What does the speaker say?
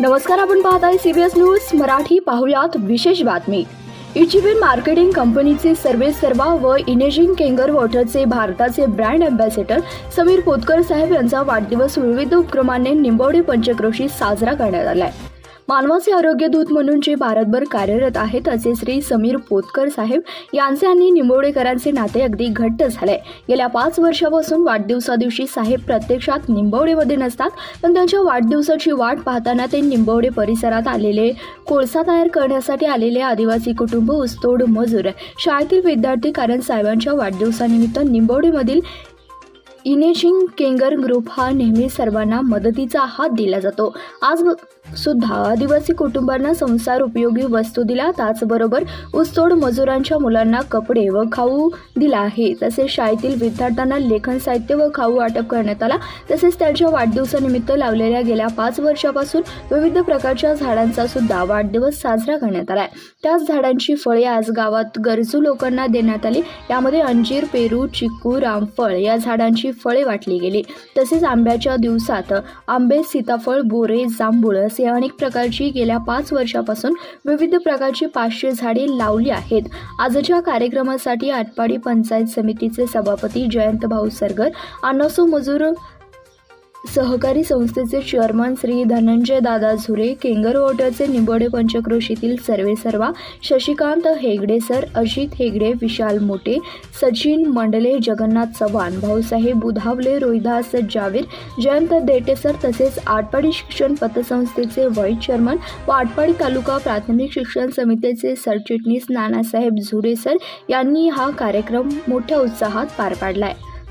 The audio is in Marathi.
नमस्कार आपण पाहत आहे सीबीएस न्यूज मराठी पाहुयात विशेष बातमी. इचिबिन मार्केटिंग कंपनीचे सर्वे सर्वा व इनेजिंग केंगर वॉटरचे भारताचे ब्रँड अँबॅसेडर समीर पोतकर साहेब यांचा वाढदिवस विविध उपक्रमाने निंबवडे पंचक्रोशी साजरा करण्यात आला आहे मानवाचे आरोग्य दूत म्हणून जे भारतभर कार्यरत आहेत असे श्री समीर पोतकर साहेब यांचे आणि निंबवडेकरांचे नाते अगदी घट्ट झाले. गेल्या पाच वर्षापासून वाढदिवसा दिवशी साहेब प्रत्यक्षात निंबवडेमध्ये नसतात पण त्यांच्या वाढदिवसाची वाट पाहताना ते निंबवडे परिसरात आलेले कोळसा तयार करण्यासाठी आलेले आदिवासी कुटुंब ऊसतोड मजूर शाळेतील विद्यार्थी कारण साहेबांच्या वाढदिवसानिमित्त निंबवडेमधील इनेशिंग केंगर ग्रुप हा नेहमी सर्वांना मदतीचा हात दिला जातो. आज सुद्धा आदिवासी कुटुंबांना संसार उपयोगी वस्तू दिल्या त्याचबरोबर ऊसतोड मजुरांच्या मुलांना कपडे व खाऊ दिला आहे. तसेच शाळेतील विद्यार्थ्यांना लेखन साहित्य व खाऊ वाटप करण्यात आला. तसेच त्यांच्या वाढदिवसानिमित्त लावलेल्या गेल्या पाच वर्षापासून विविध प्रकारच्या झाडांचा सुद्धा वाढदिवस साजरा करण्यात आलाय. त्याच झाडांची फळे आज गावात गरजू लोकांना देण्यात आली. यामध्ये अंजीर पेरू चिक्कू रामफळ या झाडांची फळे वाटली गेली. तसेच आंब्याच्या दिवसात आंबे सीताफळ बोरे जांभूळ असे अनेक प्रकारची गेल्या पाच वर्षापासून विविध प्रकारची पाचशे झाडे लावली आहेत. आजच्या कार्यक्रमासाठी आटपाडी पंचायत समितीचे सभापती जयंत भाऊ सरगर अनसो मजूर सहकारी संस्थेचे चेअरमन श्री धनंजय दादा झुरे केंगर वॉटरचे निंबोडे पंचक्रोशीतील सर्वे सर्वा शशिकांत हेगडे सर अजित हेगडे विशाल मोटे सचिन मंडले जगन्नाथ चव्हाण भाऊसाहेब बुधावले रोहिदास जावीर जयंत देटे सर तसेच आटपाडी शिक्षण पतसंस्थेचे व्हाईस चेअरमन व आटपाडी तालुका प्राथमिक शिक्षण समितीचे सरचिटणीस नानासाहेब झुरे सर यांनी हा कार्यक्रम मोठ्या उत्साहात पार पाडलाय.